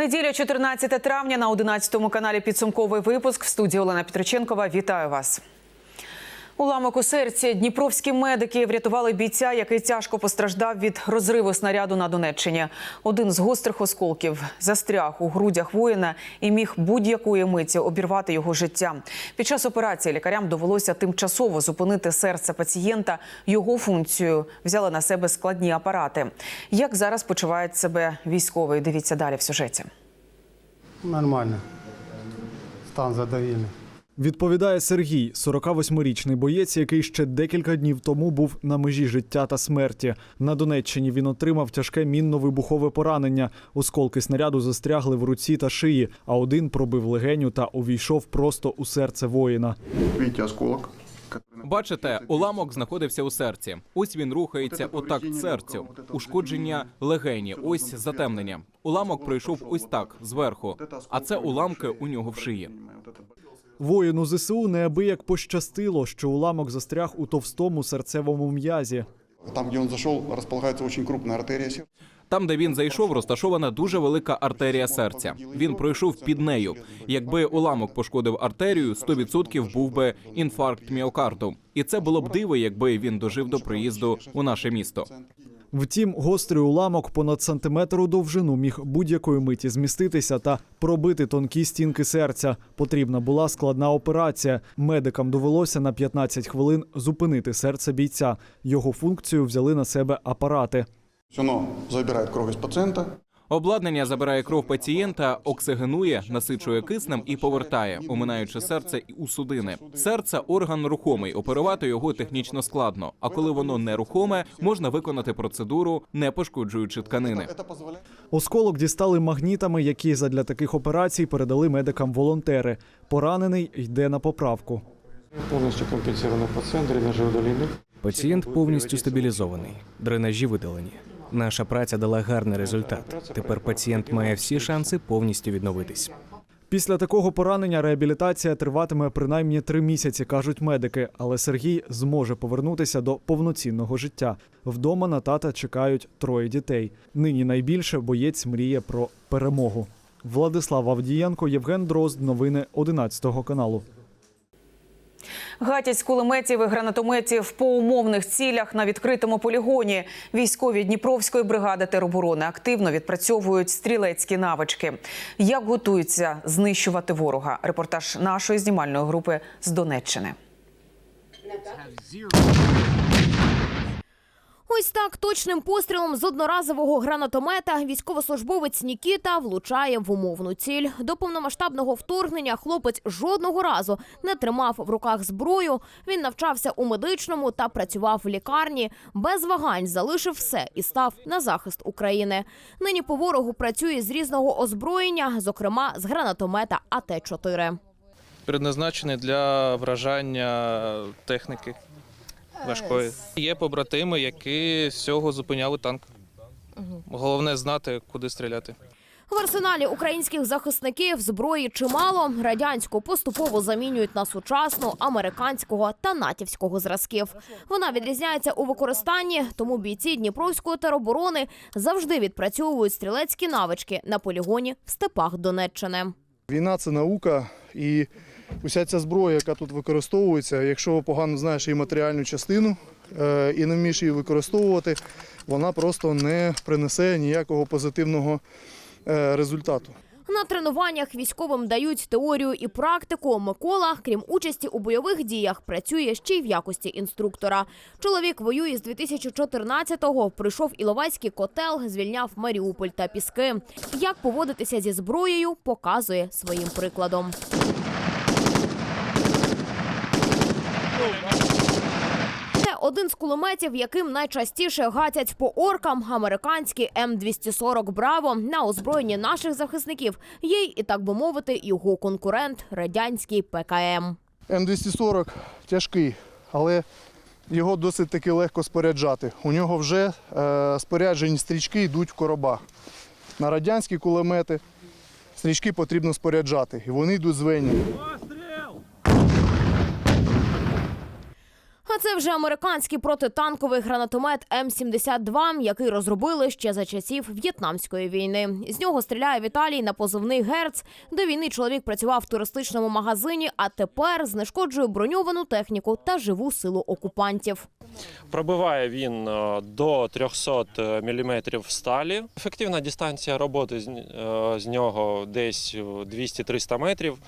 Неділя, 14 травня на 11 каналі підсумковий випуск. В студії Олена Петриченкова. Вітаю вас. Уламок у серці дніпровські медики врятували бійця, який тяжко постраждав від розриву снаряду на Донеччині. Один з гострих осколків застряг у грудях воїна і міг будь-якої миті обірвати його життя. Під час операції лікарям довелося тимчасово зупинити серце пацієнта. Його функцію взяли на себе складні апарати. Як зараз почувають себе військовий? Дивіться далі в сюжеті. Нормально. Стан задовільний. Відповідає Сергій, 48-річний боєць, який ще декілька днів тому був на межі життя та смерті. На Донеччині він отримав тяжке мінно-вибухове поранення. Осколки снаряду застрягли в руці та шиї, а один пробив легеню та увійшов просто у серце воїна. Видите осколок? Бачите, уламок знаходився у серці. Ось він рухається отак серцю. Ушкодження легені. Ось затемнення. Уламок пройшов ось так зверху. А це уламки у нього в шиї. Воїну ЗСУ неабияк пощастило, що уламок застряг у товстому серцевому м'язі. Там, где он зашел, располагается очень крупная артерия сердца. Там, де він зайшов, розташована дуже велика артерія серця. Він пройшов під нею. Якби уламок пошкодив артерію, 100% був би інфаркт міокарду. І це було б диво, якби він дожив до приїзду у наше місто. Втім, гострий уламок понад сантиметр у довжину міг будь-якої миті зміститися та пробити тонкі стінки серця. Потрібна була складна операція. Медикам довелося на 15 хвилин зупинити серце бійця. Його функцію взяли на себе апарати. Воно забирає кров із пациента. Обладнання забирає кров пацієнта, оксигенує, насичує киснем і повертає, оминаючи серце і у судини. Серце орган рухомий, оперувати його технічно складно. А коли воно нерухоме, можна виконати процедуру, не пошкоджуючи тканини. Осколок дістали магнітами, які задля таких операцій передали медикам волонтери. Поранений йде на поправку. Повністю компенсовано пацієнт, дренажі удалены. Пацієнт повністю стабілізований, дренажі видалені. Наша праця дала гарний результат. Тепер пацієнт має всі шанси повністю відновитись. Після такого поранення реабілітація триватиме принаймні три місяці, кажуть медики. Але Сергій зможе повернутися до повноцінного життя. Вдома на тата чекають троє дітей. Нині найбільше боєць мріє про перемогу. Владислав Авдієнко, Євген Дрозд. Новини 11 каналу. Гатять кулеметів і гранатометів по умовних цілях на відкритому полігоні. Військові Дніпровської бригади тероборони активно відпрацьовують стрілецькі навички. Як готуються знищувати ворога? Репортаж нашої знімальної групи з Донеччини. Ось так точним пострілом з одноразового гранатомета військовослужбовець Нікіта влучає в умовну ціль. До повномасштабного вторгнення хлопець жодного разу не тримав в руках зброю. Він навчався у медичному та працював в лікарні. Без вагань залишив все і став на захист України. Нині по ворогу працює з різного озброєння, зокрема з гранатомета АТ-4. предназначений для вражання техніки важкої. Є побратими, які з цього зупиняли танк. Головне знати, куди стріляти. В арсеналі українських захисників зброї чимало. Радянську поступово замінюють на сучасну, американського та натівського зразків. Вона відрізняється у використанні, тому бійці Дніпровської тероборони завжди відпрацьовують стрілецькі навички на полігоні в степах Донеччини. Війна це наука, і уся ця зброя, яка тут використовується, якщо погано знаєш її матеріальну частину е, і не вмієш її використовувати, вона просто не принесе ніякого позитивного е, результату. На тренуваннях військовим дають теорію і практику. Микола, крім участі у бойових діях, працює ще й в якості інструктора. Чоловік воює з 2014-го, прийшов Іловайський котел, звільняв Маріуполь та Піски. Як поводитися зі зброєю, показує своїм прикладом. Це один з кулеметів, яким найчастіше гатять по оркам. Американський М240 Браво на озброєнні наших захисників є й, і так би мовити, його конкурент радянський ПКМ. М240 тяжкий, але його досить таки легко споряджати. У нього вже е, споряджені стрічки йдуть в коробах. На радянські кулемети стрічки потрібно споряджати, і вони йдуть звені. А це вже американський протитанковий гранатомет М-72, який розробили ще за часів В'єтнамської війни. З нього стріляє Віталій на позивний Герц. До війни чоловік працював в туристичному магазині, а тепер знешкоджує броньовану техніку та живу силу окупантів. Пробиває він е, до 300 мм сталі. Ефективна дистанція роботи з, е, нього десь е, 200-300 метрів.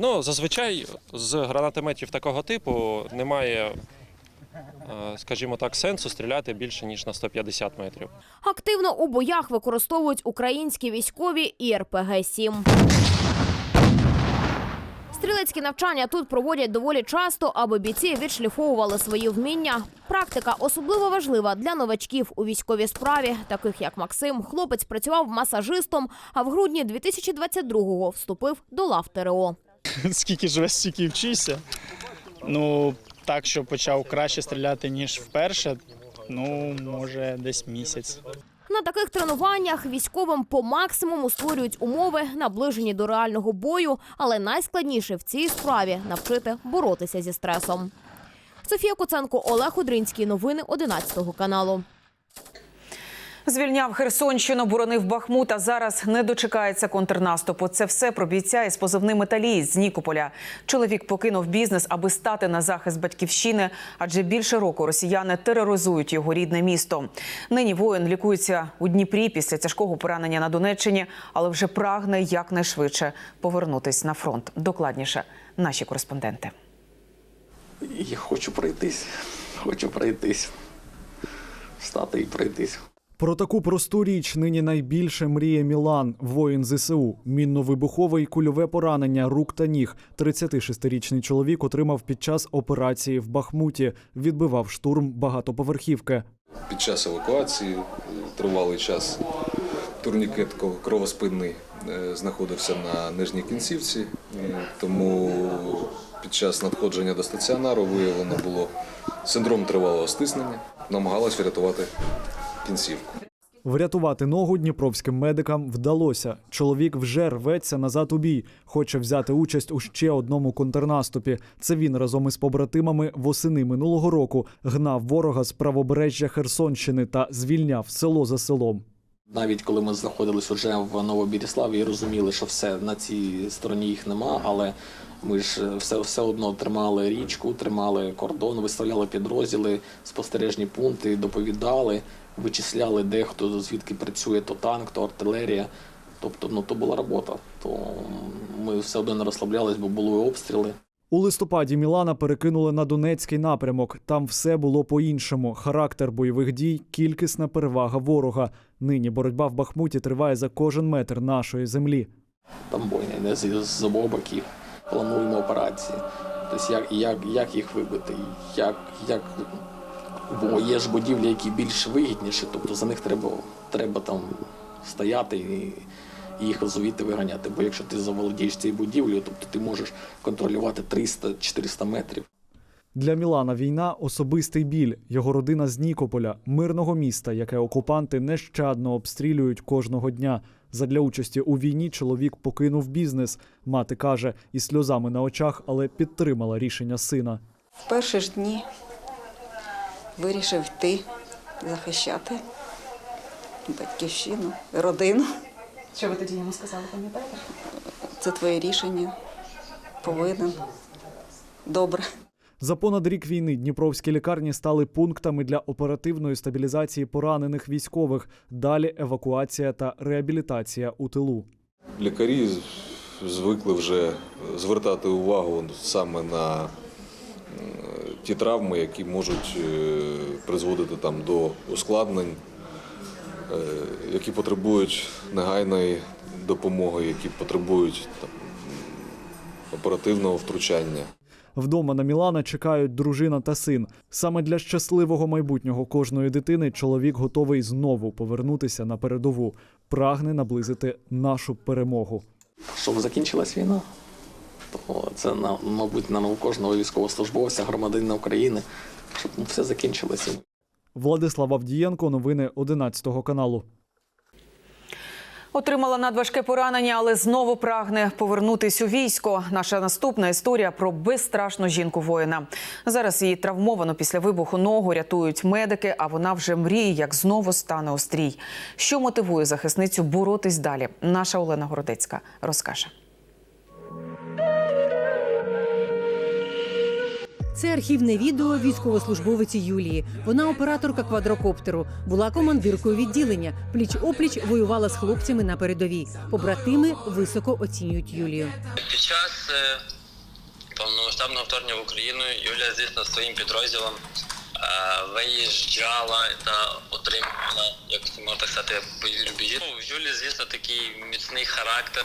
Ну, зазвичай з гранатометів такого типу немає, е, скажімо так, сенсу стріляти більше ніж на 150 метрів. Активно у боях використовують українські військові і РПГ-7. Стрілецькі навчання тут проводять доволі часто, аби бійці відшліфовували свої вміння. Практика особливо важлива для новачків у військовій справі, таких як Максим. Хлопець працював масажистом, а в грудні 2022-го вступив до лав ТРО. скільки живеш, стільки й вчишся. Ну, так, що почав краще стріляти, ніж вперше, ну, може, десь місяць. На таких тренуваннях військовим по максимуму створюють умови, наближені до реального бою, але найскладніше в цій справі навчити боротися зі стресом. Софія Куценко, Олег Удринський. Новини 11 каналу. Звільняв Херсонщину, боронив Бахмут, а зараз не дочекається контрнаступу. Це все про бійця із позивним «Металієць» з Нікополя. Чоловік покинув бізнес, аби стати на захист батьківщини, адже більше року росіяни тероризують його рідне місто. Нині воїн лікується у Дніпрі після тяжкого поранення на Донеччині, але вже прагне якнайшвидше повернутись на фронт. Докладніше наші кореспонденти. Я хочу пройтись, хочу пройтись. Встати і пройтись. Про таку просту річ нині найбільше мріє Мілан, воїн ЗСУ. Мінно-вибухове і кульове поранення рук та ніг. 36-річний чоловік отримав під час операції в Бахмуті. Відбивав штурм багатоповерхівки. Під час евакуації е, тривалий час турнікет кровоспинний е, знаходився на нижній кінцівці, е, тому під час надходження до стаціонару виявлено було синдром тривалого стиснення, намагалась врятувати кінцівку. Врятувати ногу дніпровським медикам вдалося. Чоловік вже рветься назад у бій. Хоче взяти участь у ще одному контрнаступі. Це він разом із побратимами восени минулого року гнав ворога з правобережжя Херсонщини та звільняв село за селом. Навіть коли ми знаходились уже в Новобіріславі і розуміли, що все на цій стороні їх нема, але ми ж е, все, все одно тримали річку, тримали кордон, виставляли підрозділи, спостережні пункти, доповідали, вичисляли, де хто звідки працює, то танк, то артилерія. Тобто, ну то була робота. То ми все одно не розслаблялись, бо були обстріли. У листопаді Мілана перекинули на Донецький напрямок. Там все було по-іншому. Характер бойових дій, кількісна перевага ворога. Нині боротьба в Бахмуті триває за кожен метр нашої землі. Там бойня йде з, з обох боків. Плануємо операції. Тобто як, як, як їх вибити, як, як... Бо є ж будівлі, які більш вигідніші, тобто за них треба, треба там стояти і їх звідти виганяти. Бо якщо ти заволодієш цією будівлею, тобто ти можеш контролювати 300-400 метрів. Для Мілана війна особистий біль. Його родина з Нікополя, мирного міста, яке окупанти нещадно обстрілюють кожного дня. Задля участі у війні чоловік покинув бізнес. Мати каже, із сльозами на очах, але підтримала рішення сина. В перші ж дні вирішив йти захищати батьківщину, родину. Що ви тоді йому сказали? Пам'ятаєте? Це твоє рішення. Повинен. Добре. За понад рік війни дніпровські лікарні стали пунктами для оперативної стабілізації поранених військових. Далі евакуація та реабілітація у тилу. Лікарі звикли вже звертати увагу саме на ті травми, які можуть е, призводити там до ускладнень, е, які потребують негайної допомоги, які потребують там, оперативного втручання. Вдома на Мілана чекають дружина та син. Саме для щасливого майбутнього кожної дитини чоловік готовий знову повернутися на передову. Прагне наблизити нашу перемогу. Щоб закінчилась війна, то це на- мабуть нам у кожного військовослужбовця, громадянина України, щоб ну, все закінчилося. Владислав Авдієнко, новини 11 каналу. Отримала надважке поранення, але знову прагне повернутись у військо. Наша наступна історія про безстрашну жінку воїна. Зараз її травмовану після вибуху ногу рятують медики, а вона вже мріє, як знову стане у стрій. Що мотивує захисницю боротись далі? Наша Олена Городецька розкаже. Це архівне відео військовослужбовиці Юлії. Вона операторка квадрокоптеру, була командиркою відділення. Пліч опліч воювала з хлопцями на передовій. Побратими високо оцінюють Юлію. Під час е, повномасштабного вторгнення в Україну Юлія, звісно, своїм підрозділом е, виїжджала та отримувала, як це можна так сказати, бойові рубежі. Ну, в Юлі, звісно, такий міцний характер,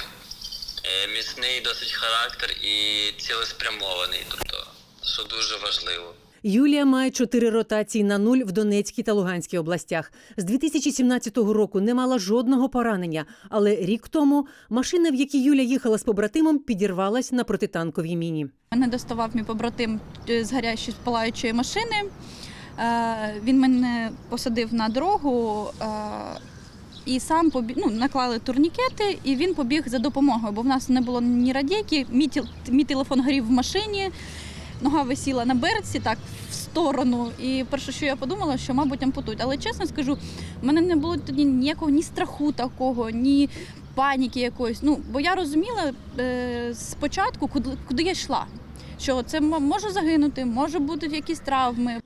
е, міцний досить характер і цілеспрямований, тобто, що дуже важливо. Юлія має чотири ротації на нуль в Донецькій та Луганській областях. З 2017 року не мала жодного поранення, але рік тому машина, в якій Юля їхала з побратимом, підірвалась на протитанковій міні. Мене доставав мій побратим е, з гарячої палаючої машини. Е, Він мене посадив на дорогу е, і сам побіг, ну, наклали турнікети, і він побіг за допомогою, бо в нас не було ні радійки, мій, мій телефон горів в машині, нога висіла на берці, так в сторону. І перше, що я подумала, що, мабуть, ампутують. Але чесно скажу, в мене не було тоді ніякого ні страху такого, ні паніки якоїсь. Ну, бо я розуміла е, спочатку, куди, куди я йшла. Що це м- може загинути, може бути якісь травми.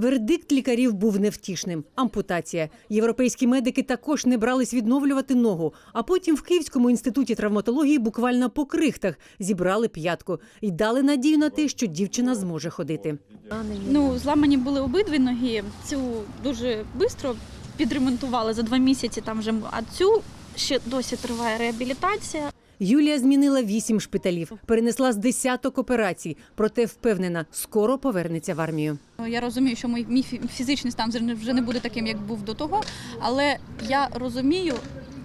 Вердикт лікарів був невтішним. Ампутація. Європейські медики також не брались відновлювати ногу. А потім в Київському інституті травматології буквально по крихтах зібрали п'ятку і дали надію на те, що дівчина зможе ходити. Ну, зламані були обидві ноги. Цю дуже швидко підремонтували за два місяці. Там вже а цю ще досі триває реабілітація. Юлія змінила вісім шпиталів, перенесла з десяток операцій, проте впевнена, скоро повернеться в армію. Я розумію, що мій, мій фі- фізичний стан вже не- буде таким, як був до того. Але я розумію,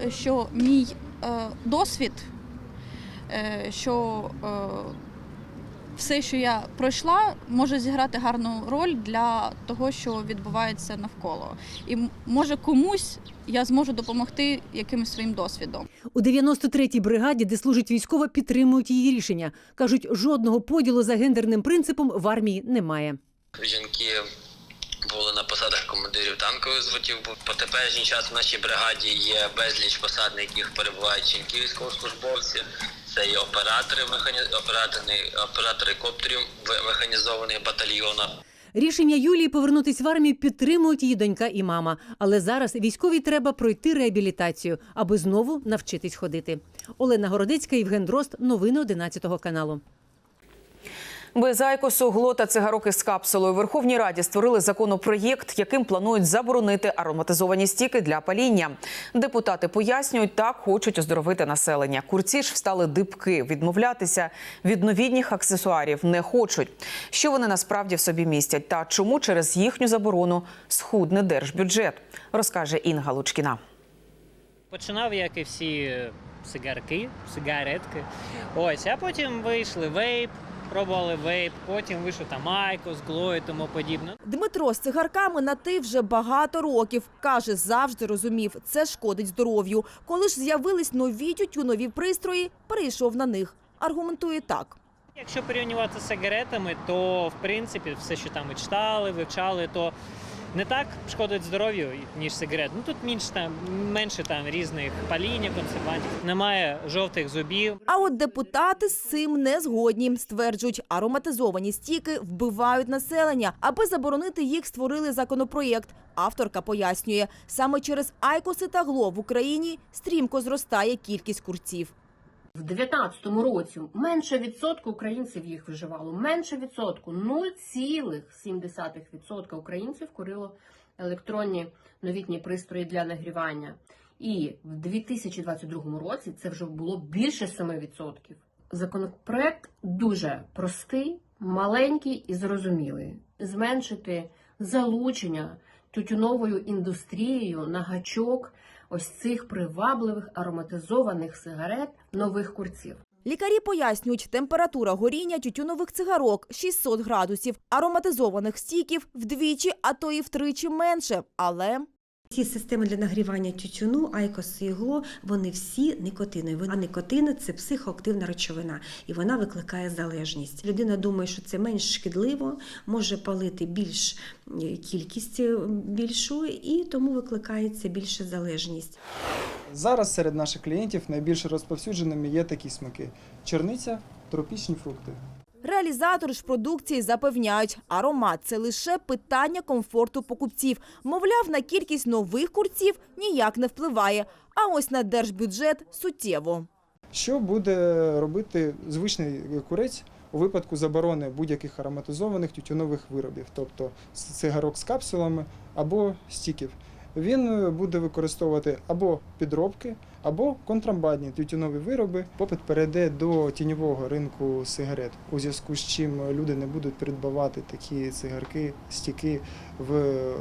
що мій е, досвід, е, що е, все, що я пройшла, може зіграти гарну роль для того, що відбувається навколо. І може комусь я зможу допомогти якимось своїм досвідом. У 93-й бригаді, де служить військова, підтримують її рішення. кажуть, жодного поділу за гендерним принципом в армії немає. Жінки були на посадах командирів танкових зводів. Бо По теперішній час в нашій бригаді є безліч посад, на яких перебувають жінки військовослужбовці. Це і оператори оператори, оператори коптерів механізованих батальйонах. Рішення Юлії повернутись в армію підтримують її донька і мама. Але зараз військовій треба пройти реабілітацію, аби знову навчитись ходити. Олена Городецька, Євген Дрозд. Новини 11 каналу. Без айкосу, глота, цигарок із капсулою Верховній Раді створили законопроєкт, яким планують заборонити ароматизовані стіки для паління. Депутати пояснюють, так хочуть оздоровити населення. Курці ж встали дибки. Відмовлятися від новітніх аксесуарів не хочуть. Що вони насправді в собі містять, та чому через їхню заборону схудне держбюджет, розкаже Інга Лучкіна. Починав, як і всі е, сигарки, сигаретки. Ось, а потім вийшли вейп, пробували вейп, потім вийшов там Айкос, Гло і тому подібне. Дмитро з цигарками на ти вже багато років. Каже, завжди розумів, це шкодить здоров'ю. Коли ж з'явились нові тютюнові пристрої, перейшов на них. Аргументує так. Якщо порівнювати з сигаретами, то в принципі все, що там ми читали, вивчали, то не так шкодить здоров'ю, ніж сигарет. Ну тут менше там менше там різних паління, консервантів. Немає жовтих зубів. А от депутати з цим не згодні. Стверджують, ароматизовані стіки вбивають населення. Аби заборонити їх, створили законопроєкт. Авторка пояснює, саме через айкоси та гло в Україні стрімко зростає кількість курців. В 19-му році менше відсотку українців їх вживало. Менше відсотку 0,7% українців курило електронні новітні пристрої для нагрівання. І в 2022 році це вже було більше 7%. Законопроект дуже простий, маленький і зрозумілий. Зменшити залучення тютюновою індустрією на гачок ось цих привабливих ароматизованих сигарет нових курців. Лікарі пояснюють, температура горіння тютюнових цигарок 600 градусів, ароматизованих стіків вдвічі, а то і втричі менше. Але Ці системи для нагрівання тютюну, айкос і ігло, вони всі никотинові. А никотин – це психоактивна речовина, і вона викликає залежність. Людина думає, що це менш шкідливо, може палити більш е, кількість е, більшу, і тому викликається більше залежність. Зараз серед наших клієнтів найбільш розповсюдженими є такі смаки: черниця, тропічні фрукти. Реалізатори ж продукції запевняють, аромат це лише питання комфорту покупців. Мовляв, на кількість нових курців ніяк не впливає. А ось на держбюджет суттєво. Що буде робити звичний курець у випадку заборони будь-яких ароматизованих тютюнових виробів, тобто цигарок з капсулами або стіків? Він е, буде використовувати або підробки, або контрабандні тютюнові вироби. Попит перейде до тіньового ринку сигарет, у зв'язку з чим люди не будуть придбавати такі цигарки, стіки в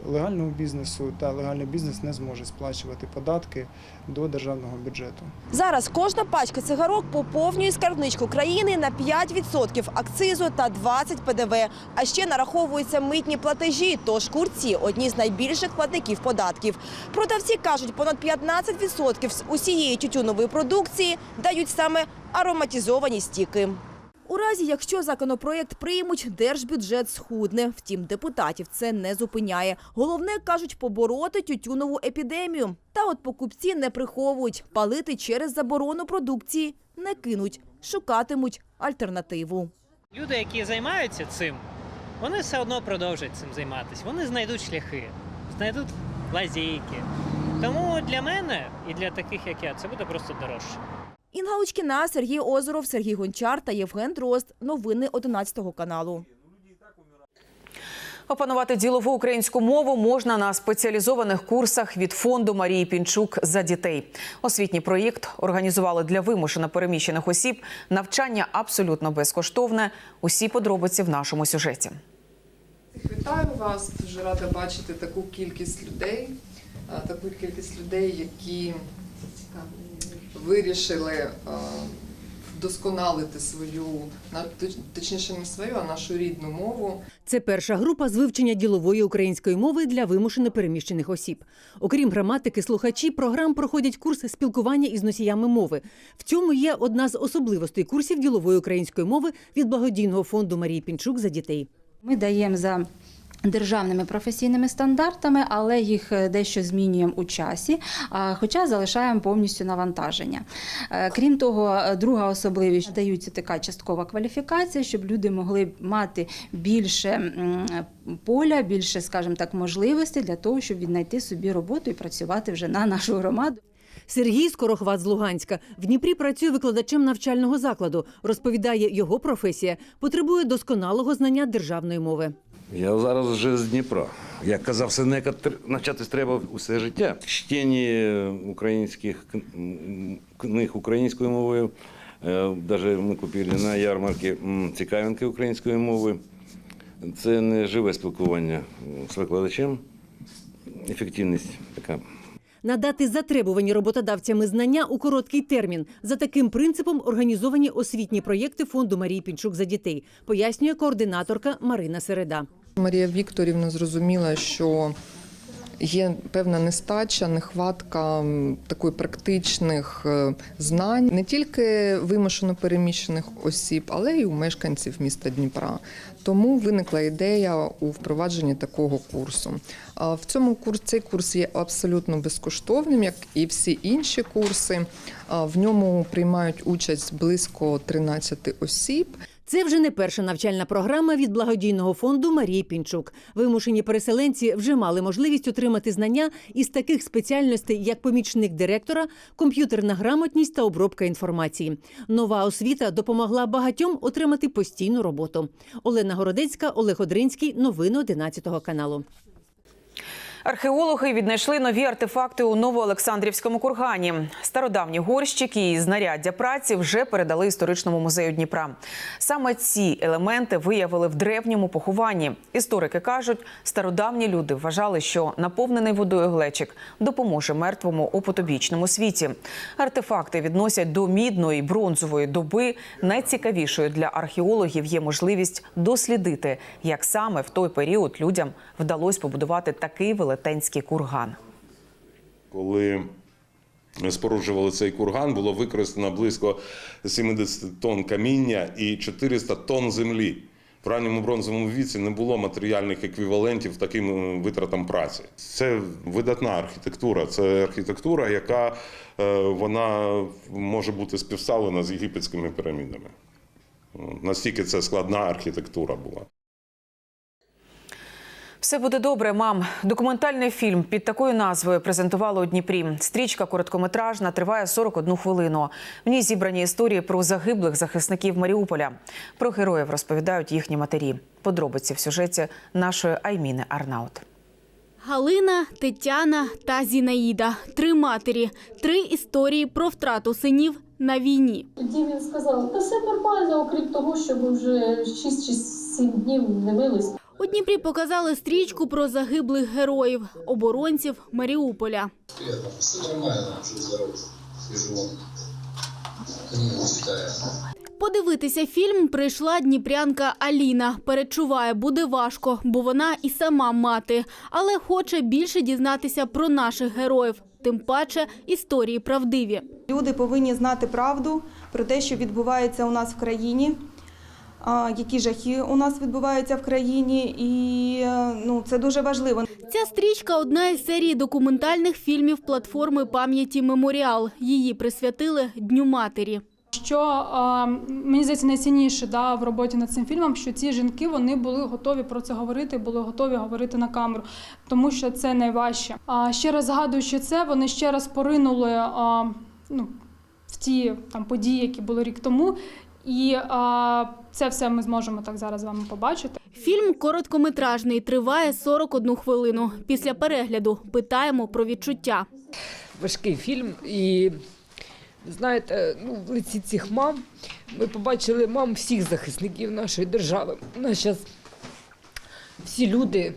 легальному бізнесу, та легальний бізнес не зможе сплачувати податки до державного бюджету. Зараз кожна пачка цигарок поповнює скарбничку країни на 5% акцизу та 20 ПДВ. А ще нараховуються митні платежі, тож курці – одні з найбільших платників податків. Продавці кажуть, понад 15% з усієї тютюнової продукції дають саме ароматизовані стіки. У разі, якщо законопроєкт приймуть, держбюджет схудне. Втім, депутатів це не зупиняє. Головне, кажуть, побороти тютюнову епідемію. Та от покупці не приховують. Палити через заборону продукції не кинуть, шукатимуть альтернативу. Люди, які займаються цим, вони все одно продовжать цим займатися. Вони знайдуть шляхи, знайдуть лазейки. Тому для мене і для таких, як я, це буде просто дорожче. Інга Лучкіна, Сергій Озеров, Сергій Гончар та Євген Дрозд. Новини 11 каналу. Опанувати ділову українську мову можна на спеціалізованих курсах від фонду Марії Пінчук за дітей. Освітній проєкт організували для вимушено переміщених осіб. Навчання абсолютно безкоштовне. Усі подробиці в нашому сюжеті. Вітаю вас. Дуже рада бачити таку кількість людей, таку кількість людей, які вирішили вдосконалити свою, на- точніше не свою, а нашу рідну мову. Це перша група з вивчення ділової української мови для вимушено переміщених осіб. Окрім граматики, слухачі програм проходять курс спілкування із носіями мови. В цьому є одна з особливостей курсів ділової української мови від благодійного фонду Марії Пінчук за дітей. Ми даємо за державними професійними стандартами, але їх е, дещо змінюємо у часі, хоча залишаємо повністю навантаження. Е, Крім того, е, друга особливість дається така часткова кваліфікація, щоб люди могли мати більше поля, більше, скажімо так, можливостей для того, щоб віднайти собі роботу і працювати вже на нашу громаду. Сергій Скорохват з Луганська в Дніпрі працює викладачем навчального закладу. Розповідає, його професія потребує досконалого знання державної мови. Я зараз вже з Дніпра. Як казав Сенека, навчатись треба усе життя. Чтення українських книг українською мовою. Навіть ми купили на ярмарці цікавинки української мови. Це не живе спілкування з викладачем. Ефективність така. Надати затребувані роботодавцями знання у короткий термін. За таким принципом організовані освітні проєкти фонду Марії Пінчук за дітей, пояснює координаторка Марина Середа. Марія Вікторівна зрозуміла, що є певна нестача, нехватка такої практичних е, знань не тільки вимушено переміщених осіб, але й у мешканців міста Дніпра. Тому виникла ідея у впровадженні такого курсу. В цьому курс цей курс є абсолютно безкоштовним, як і всі інші курси. В ньому приймають участь близько 13 осіб. Це вже не перша навчальна програма від благодійного фонду Марії Пінчук. Вимушені переселенці вже мали можливість отримати знання із таких спеціальностей, як помічник директора, комп'ютерна грамотність та обробка інформації. Нова освіта допомогла багатьом отримати постійну роботу. Олена Городецька, Олег Одринський. Новини 11 каналу. Археологи віднайшли нові артефакти у Новоолександрівському кургані. Стародавні горщики і знаряддя праці вже передали історичному музею Дніпра. Саме ці елементи виявили в древньому похованні. Історики кажуть, стародавні люди вважали, що наповнений водою глечик допоможе мертвому у потобічному світі. Артефакти відносять до мідної бронзової доби. Найцікавішою для археологів є можливість дослідити, як саме в той період людям вдалося побудувати такий велетенський курган. Коли споруджували цей курган, було використано близько 70 тонн каміння і 400 тонн землі. В ранньому бронзовому віці не було матеріальних еквівалентів таким е, витратам праці. Це видатна архітектура. Це архітектура, яка е, вона може бути співставлена з єгипетськими пірамідами. Настільки це складна архітектура була. Все буде добре, мам. Документальний фільм під такою назвою презентували у Дніпрі. Стрічка короткометражна триває 41 хвилину. В ній зібрані історії про загиблих захисників Маріуполя. Про героїв розповідають їхні матері. Подробиці в сюжеті нашої Айміни Арнаут. Галина, Тетяна та Зінаїда три матері, три історії про втрату синів на війні. Тоді він сказав, та все нормально, окрім того, що ми вже 6 чи 7 днів не мились. У Дніпрі показали стрічку про загиблих героїв, оборонців Маріуполя. Подивитися фільм прийшла дніпрянка Аліна. Перечуває, буде важко, бо вона і сама мати, але хоче більше дізнатися про наших героїв. Тим паче історії правдиві. Люди повинні знати правду про те, що відбувається у нас в країні, які жахи у нас відбуваються в країні, і е, ну, це дуже важливо. Ця стрічка одна із серії документальних фільмів платформи пам'яті Меморіал. Її присвятили Дню матері. Що а, мені здається найцінніше да, в роботі над цим фільмом, що ці жінки вони були готові про це говорити, були готові говорити на камеру, тому що це найважче. А ще раз згадуючи це, вони ще раз поринули а, ну, в ті там події, які були рік тому. І а, це все ми зможемо так зараз з вами побачити. Фільм короткометражний, триває 41 хвилину. Після перегляду питаємо про відчуття. важкий фільм. І знаєте, ну, в лиці цих мам ми побачили мам всіх захисників нашої держави. У нас зараз всі люди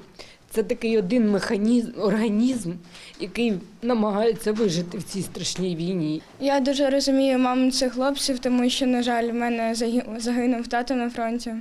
це такий один механізм, організм, який намагається вижити в цій страшній війні. Я дуже розумію маму цих хлопців, тому що, на жаль, в мене загі- загинув тато на фронті.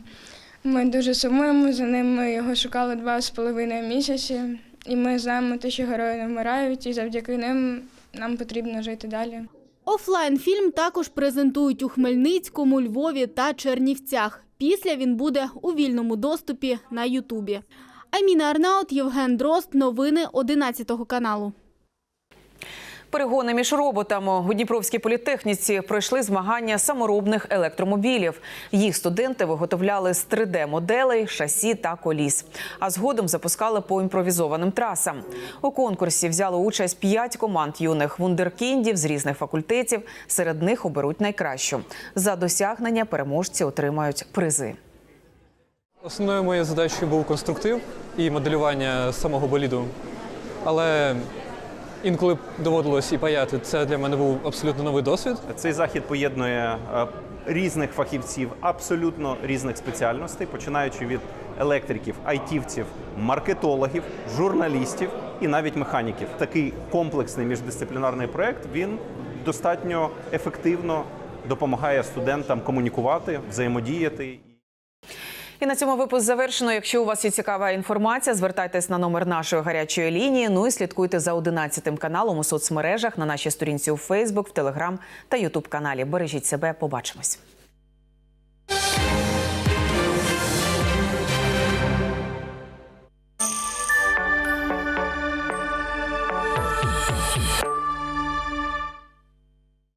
Ми дуже сумуємо за ним. Ми його шукали два з половиною місяці, і ми знаємо те, що герої не вмирають, і завдяки ним нам потрібно жити далі. Офлайн фільм також презентують у Хмельницькому, Львові та Чернівцях. Після він буде у вільному доступі на Ютубі. Аміна Арнаут, Євген Дрозд. Новини 11 каналу. Перегони між роботами у Дніпровській політехніці пройшли змагання саморобних електромобілів. Їх студенти виготовляли з 3D-моделей, шасі та коліс. А згодом запускали по імпровізованим трасам. У конкурсі взяли участь п'ять команд юних вундеркіндів з різних факультетів. Серед них оберуть найкращу. За досягнення переможці отримають призи. Основною моєю задачею був конструктив і моделювання самого боліду. Але інколи доводилось і паяти. Це для мене був абсолютно новий досвід. Цей захід поєднує е, різних фахівців абсолютно різних спеціальностей, починаючи від електриків, айтівців, маркетологів, журналістів і навіть механіків. Такий комплексний міждисциплінарний проект він достатньо ефективно допомагає студентам комунікувати, взаємодіяти. І на цьому випуск завершено. Якщо у вас є цікава інформація, звертайтесь на номер нашої гарячої лінії. Ну і слідкуйте за 11 каналом у соцмережах на нашій сторінці у Фейсбук, в Телеграм та Ютуб каналі. Бережіть себе, побачимось.